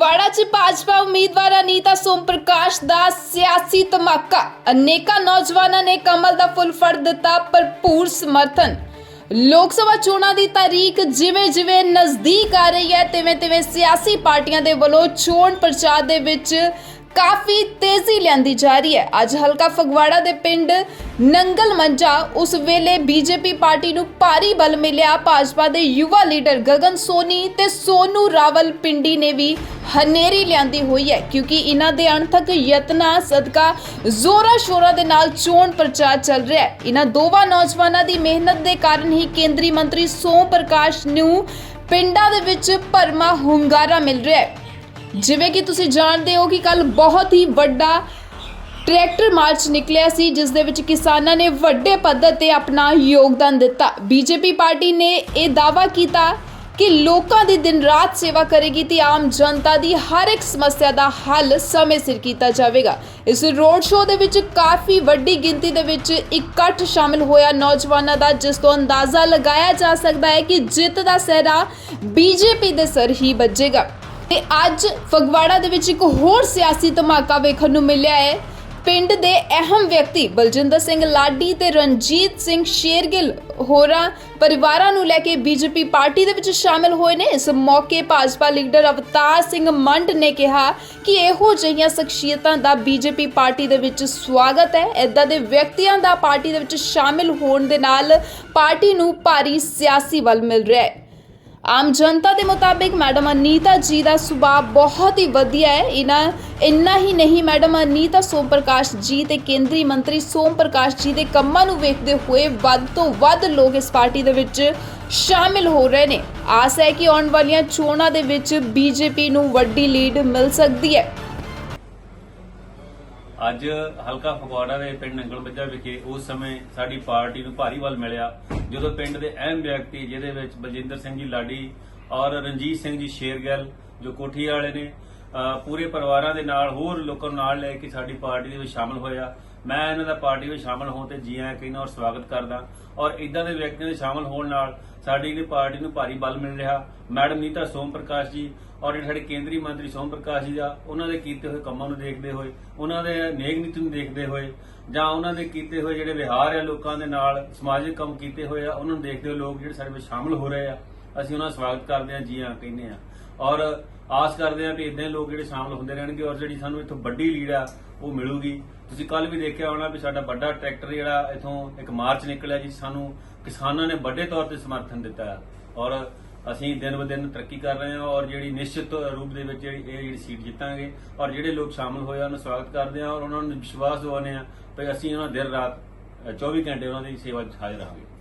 ਫਗਵਾੜਾ 'ਚ ਭਾਜਪਾ ਉਮੀਦਵਾਰ ਅਨੀਤਾ ਸੋਮ ਪ੍ਰਕਾਸ਼ ਦਾ ਸਿਆਸੀ ਧਮਾਕਾ। ਅਨੇਕਾਂ ਨੌਜਵਾਨਾਂ ਨੇ ਕਮਲ ਦਾ ਫੁੱਲ ਫੜ ਦਿੱਤਾ ਭਰਪੂਰ ਸਮਰਥਨ। ਲੋਕ ਸਭਾ ਚੋਣਾਂ ਦੀ ਤਾਰੀਖ ਜਿਵੇਂ ਜਿਵੇਂ ਨਜ਼ਦੀਕ ਆ ਰਹੀ ਹੈ ਤਿਵੇਂ ਤਿਵੇਂ ਸਿਆਸੀ ਪਾਰਟੀਆਂ ਦੇ ਵੱਲੋਂ ਚੋਣ ਪ੍ਰਚਾਰ ਦੇ ਵਿੱਚ ਕਾਫੀ ਤੇਜ਼ੀ ਲਿਆਂਦੀ ਜਾ ਰਹੀ ਹੈ। ਅੱਜ ਹਲਕਾ ਫਗਵਾੜਾ ਦੇ ਪਿੰਡ ਨੰਗਲ ਮੰਜਾ ਉਸ ਵੇਲੇ ਬੀਜੇਪੀ ਪਾਰਟੀ ਨੂੰ ਭਾਰੀ ਬਲ ਮਿਲਿਆ। ਭਾਜਪਾ ਦੇ ਯੁਵਾ ਲੀਡਰ ਗਗਨ ਸੋਨੀ ਤੇ ਸੋਨੂ ਰਾਵਲ ਪਿੰਡੀ ਨੇ ਵੀ ਹਨੇਰੀ ਲਿਆਂਦੀ ਹੋਈ ਹੈ, ਕਿਉਂਕਿ ਇਹਨਾਂ ਦੇ ਅਣਥਕ ਯਤਨਾਂ, ਸਦਕਾ ਜ਼ੋਰਾ ਸ਼ੋਰਾ ਦੇ ਨਾਲ ਚੋਣ ਪ੍ਰਚਾਰ ਚੱਲ ਰਿਹਾ ਹੈ। ਇਹਨਾਂ ਦੋਵਾਂ ਨੌਜਵਾਨਾਂ ਦੀ ਮਿਹਨਤ ਦੇ ਕਾਰਨ ਹੀ ਕੇਂਦਰੀ ਮੰਤਰੀ ਸੋਮ ਪ੍ਰਕਾਸ਼ ਨੂੰ ਪਿੰਡਾਂ ਦੇ ਵਿੱਚ ਭਰਮਾ ਹੁੰਗਾਰਾ ਮਿਲ ਰਿਹਾ ਹੈ। ਜਿਵੇਂ ਕਿ ਤੁਸੀਂ ਜਾਣਦੇ ਹੋ ਕਿ ਕੱਲ ਬਹੁਤ ਹੀ ਵੱਡਾ ਟਰੈਕਟਰ ਮਾਰਚ ਨਿਕਲਿਆ ਸੀ, ਜਿਸ ਦੇ ਵਿੱਚ ਕਿਸਾਨਾਂ ਨੇ ਵੱਡੇ ਪੱਧਰ ਤੇ ਆਪਣਾ ਯੋਗਦਾਨ ਦਿੱਤਾ। ਬੀਜੇਪੀ ਪਾਰਟੀ ਨੇ ਇਹ ਦਾਅਵਾ ਕੀਤਾ ਕਿ ਲੋਕਾਂ ਦੀ ਦਿਨ ਰਾਤ ਸੇਵਾ ਕਰੇਗੀ ਤੇ ਆਮ ਜਨਤਾ ਦੀ ਹਰ ਇੱਕ ਸਮੱਸਿਆ ਦਾ ਹੱਲ ਸਮੇਂ ਸਿਰ ਕੀਤਾ ਜਾਵੇਗਾ। ਇਸ ਰੋਡ ਸ਼ੋਅ ਦੇ ਵਿੱਚ ਕਾਫੀ ਵੱਡੀ ਗਿਣਤੀ ਦੇ ਵਿੱਚ ਇਕੱਠ ਸ਼ਾਮਿਲ ਹੋਇਆ ਨੌਜਵਾਨਾਂ ਦਾ, ਜਿਸ ਤੋਂ ਅੰਦਾਜ਼ਾ ਲਗਾਇਆ ਜਾ ਸਕਦਾ ਹੈ ਕਿ ਜਿੱਤ ਦਾ ਸਿਹਰਾ ਬੀਜੇਪੀ ਦੇ ਸਰ ਹੀ ਵੱਜੇਗਾ। ਤੇ ਅੱਜ ਫਗਵਾੜਾ ਦੇ ਵਿੱਚ ਇੱਕ ਹੋਰ ਸਿਆਸੀ ਧਮਾਕਾ ਵੇਖਣ ਨੂੰ ਮਿਲਿਆ ਹੈ। ਪਿੰਡ ਦੇ ਅਹਿਮ ਵਿਅਕਤੀ ਬਲਜਿੰਦਰ ਸਿੰਘ ਲਾਡੀ ਤੇ ਰਣਜੀਤ ਸਿੰਘ ਸ਼ੇਰਗਿੱਲ ਹੋਰਾਂ ਪਰਿਵਾਰਾਂ ਨੂੰ ਲੈ ਕੇ ਬੀਜੇਪੀ ਪਾਰਟੀ ਦੇ ਵਿੱਚ ਸ਼ਾਮਿਲ ਹੋਏ ਨੇ। ਇਸ ਮੌਕੇ ਭਾਜਪਾ ਲੀਡਰ ਅਵਤਾਰ ਸਿੰਘ ਮੰਡ ਨੇ ਕਿਹਾ ਕਿ ਇਹੋ ਜਿਹੀਆਂ ਸ਼ਖਸੀਅਤਾਂ ਦਾ ਬੀਜੇਪੀ ਪਾਰਟੀ ਦੇ ਵਿੱਚ ਸਵਾਗਤ ਹੈ। ਇਦਾਂ ਦੇ ਵਿਅਕਤੀਆਂ ਦਾ ਪਾਰਟੀ ਦੇ ਵਿੱਚ ਸ਼ਾਮਿਲ ਹੋਣ ਦੇ ਨਾਲ ਪਾਰਟੀ ਨੂੰ ਭਾਰੀ ਸਿਆਸੀ ਬਲ ਮਿਲ ਰਿਹਾ ਹੈ। ਆਮ ਜਨਤਾ ਦੇ ਮੁਤਾਬਿਕ ਮੈਡਮ ਅਨੀਤਾ ਜੀ ਦਾ ਸੁਭਾਅ ਬਹੁਤ ਹੀ ਵਧੀਆ ਹੈ। ਇਹਨਾਂ ਇੰਨਾ ਹੀ ਨਹੀਂ, ਮੈਡਮ ਅਨੀਤਾ ਸੋਮ ਪ੍ਰਕਾਸ਼ ਜੀ ਤੇ ਕੇਂਦਰੀ ਮੰਤਰੀ ਸੋਮ ਪ੍ਰਕਾਸ਼ ਜੀ ਦੇ ਕੰਮਾਂ ਨੂੰ ਵੇਖਦੇ ਹੋਏ ਵੱਧ ਤੋਂ ਵੱਧ ਲੋਕ ਇਸ ਪਾਰਟੀ ਦੇ ਵਿੱਚ ਸ਼ਾਮਿਲ ਹੋ ਰਹੇ ਨੇ। ਆਸ ਹੈ ਕਿ ਆਉਣ ਵਾਲੀਆਂ ਚੋਣਾਂ ਦੇ ਵਿੱਚ ਬੀਜੇਪੀ ਨੂੰ ਵੱਡੀ ਲੀਡ ਮਿਲ ਸਕਦੀ ਹੈ। ਅੱਜ ਹਲਕਾ ਫਗਵਾੜਾ ਦੇ ਪਿੰਡ ਨੰਗਲ ਬੱਜਾ ਵਿਖੇ ਉਸ ਸਮੇਂ ਸਾਡੀ ਪਾਰਟੀ ਨੂੰ ਭਾਰੀ ਵੱਲ ਮਿਲਿਆ, ਜਦੋਂ ਪਿੰਡ ਦੇ ਅਹਿਮ ਵਿਅਕਤੀ, ਜਿਹਦੇ ਵਿੱਚ ਬਲਜਿੰਦਰ ਸਿੰਘ ਜੀ ਲਾਡੀ ਔਰ ਰਣਜੀਤ ਸਿੰਘ ਜੀ ਸ਼ੇਰਗਿੱਲ, ਜੋ ਕੋਠੀ ਵਾਲੇ ਨੇ ਪੂਰੇ ਪਰਿਵਾਰਾਂ ਦੇ ਨਾਲ, ਹੋਰ ਲੋਕਾਂ ਨੂੰ ਨਾਲ ਲੈ ਕੇ ਸਾਡੀ ਪਾਰਟੀ ਦੇ ਵਿੱਚ ਸ਼ਾਮਲ ਹੋਇਆ। ਮੈਂ ਇਹਨਾਂ ਦਾ ਪਾਰਟੀ ਵਿੱਚ ਸ਼ਾਮਲ ਹੋਣ ਤੇ ਜੀ ਆਇਆਂ ਕਹਿੰਦਾ ਔਰ ਸਵਾਗਤ ਕਰਦਾ। ਔਰ ਇਦਾਂ ਦੇ ਵਿਅਕਤੀਆਂ ਦੇ ਸ਼ਾਮਲ ਹੋਣ ਨਾਲ ਸਾਡੀ ਜਿਹੜੀ ਪਾਰਟੀ ਨੂੰ ਭਾਰੀ ਬਲ ਮਿਲ ਰਿਹਾ। ਮੈਡਮ ਨੀਤਾ ਸੋਮ ਪ੍ਰਕਾਸ਼ ਜੀ ਔਰ ਜਿਹੜੇ ਸਾਡੇ ਕੇਂਦਰੀ ਮੰਤਰੀ ਸੋਮ ਪ੍ਰਕਾਸ਼ ਜੀ ਦਾ ਉਹਨਾਂ ਦੇ ਕੀਤੇ ਹੋਏ ਕੰਮਾਂ ਨੂੰ ਦੇਖਦੇ ਹੋਏ, ਉਹਨਾਂ ਦੇ ਨੇਕ ਨੀਤੀ ਨੂੰ ਦੇਖਦੇ ਹੋਏ ਜਾਂ ਉਹਨਾਂ ਦੇ ਕੀਤੇ ਹੋਏ ਜਿਹੜੇ ਵਿਹਾਰ ਆ ਲੋਕਾਂ ਦੇ ਨਾਲ, ਸਮਾਜਿਕ ਕੰਮ ਕੀਤੇ ਹੋਏ ਆ, ਉਹਨਾਂ ਨੂੰ ਦੇਖਦੇ ਹੋਏ ਲੋਕ ਜਿਹੜੇ ਸਾਡੇ ਵਿੱਚ ਸ਼ਾਮਲ ਹੋ ਰਹੇ ਆ। ਅਸੀਂ ਉਹਨਾਂ ਦਾ ਸਵਾਗਤ ਕਰਦੇ ਹਾਂ ਜੀ ਹਾਂ ਕਹਿੰਦੇ ਹਾਂ। ਔਰ ਆਸ ਕਰਦੇ ਹਾਂ ਕਿ ਇਦਾਂ ਹੀ ਲੋਕ ਜਿਹੜੇ ਸ਼ਾਮਲ ਹੁੰਦੇ ਰਹਿਣਗੇ ਔਰ ਜਿਹੜੀ ਸਾਨੂੰ ਇੱਥੋਂ ਵੱਡੀ ਲੀਡ ਆ ਉਹ ਮਿਲੂਗੀ। ਤੁਸੀਂ ਕੱਲ ਵੀ ਦੇਖਿਆ ਹੋਣਾ ਵੀ ਸਾਡਾ ਵੱਡਾ ਟਰੈਕਟਰ ਜਿਹੜਾ ਇਥੋਂ ਇੱਕ ਮਾਰਚ ਨਿਕਲਿਆ ਜੀ ਸਾਨੂੰ ਕਿਸਾਨਾਂ ਨੇ ਵੱਡੇ ਤੌਰ ਤੇ ਸਮਰਥਨ ਦਿੱਤਾ। ਔਰ ਅਸੀਂ ਦਿਨ ਬ ਦਿਨ ਤਰੱਕੀ ਕਰ ਰਹੇ ਹਾਂ ਔਰ ਜਿਹੜੀ ਨਿਸ਼ਚਿਤ ਰੂਪ ਦੇ ਵਿੱਚ ਜਿਹੜੀ ਇਹ ਜਿਹੜੀ ਸੀਟ ਜਿੱਤਾਂਗੇ ਔਰ ਜਿਹੜੇ ਲੋਕ ਸ਼ਾਮਲ ਹੋਏ ਆ ਉਹਨਾਂ ਦਾ ਸਵਾਗਤ ਕਰਦੇ ਹਾਂ ਔਰ ਉਹਨਾਂ ਨੂੰ ਵਿਸ਼ਵਾਸ ਦਿਵਾਉਂਦੇ ਹਾਂ ਕਿ ਅਸੀਂ ਉਹਨਾਂ ਦਿਨ ਰਾਤ ਅ, 24 ਘੰਟੇ ਉਹਨਾਂ ਦੀ ਸੇਵਾ 'ਚ ਹਾਜ਼ਰ ਰਹਾਂਗੇ।